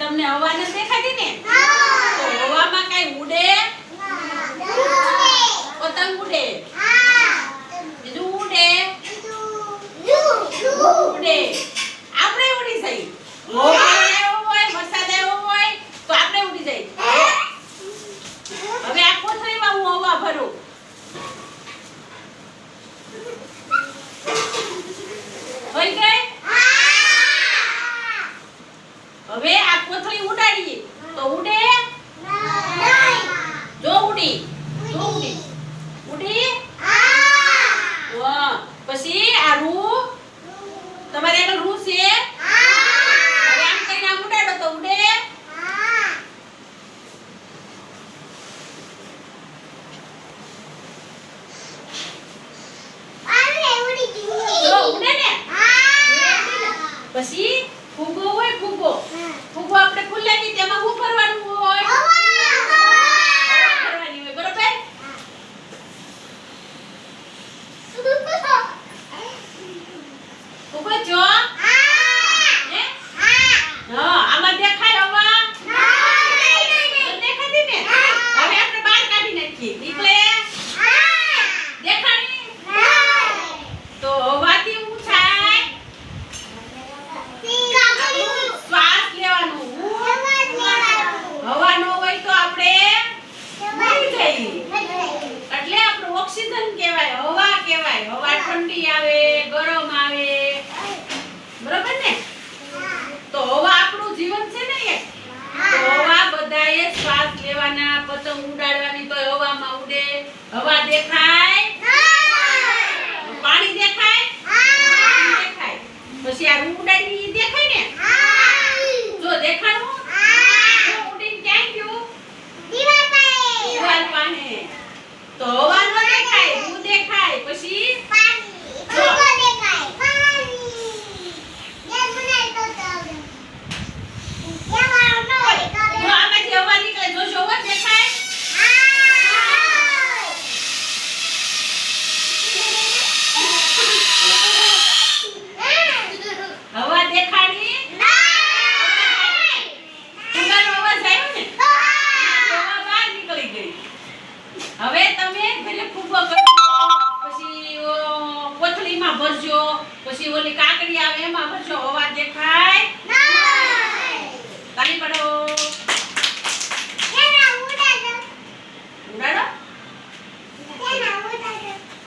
તમને હવા ન દેખાતી ને? તો હવામાં કઈ ઉડે? પતંગ ઉડે? બીજું ઉડે? ઉડે. આપણે ઉડી જઈ વરસાદ આવ્યો હોય તો આપણે ઉડી જઈ હવે આ કોથળીમાં હું હવા ભરું. તો ઉડે? જો ઉડી. જો ઉડી. ઉડી. પછી આ રૂ? તમારે 不会做 પતંગ ઉડાડવાની તો હવામાં ઉડે. હવા દેખાય? પાણી દેખાય? દેખાય. પછી આ રૂમ ઉડાડી દેખાય ને? જો દેખાડું હવે તમે પેલે ખૂબ કરજો પછી કોથળીમાં ભરજો પછી ઓલી કાકડી આવે એમાં ભરજો અવાજ દેખાય. તાલી પડો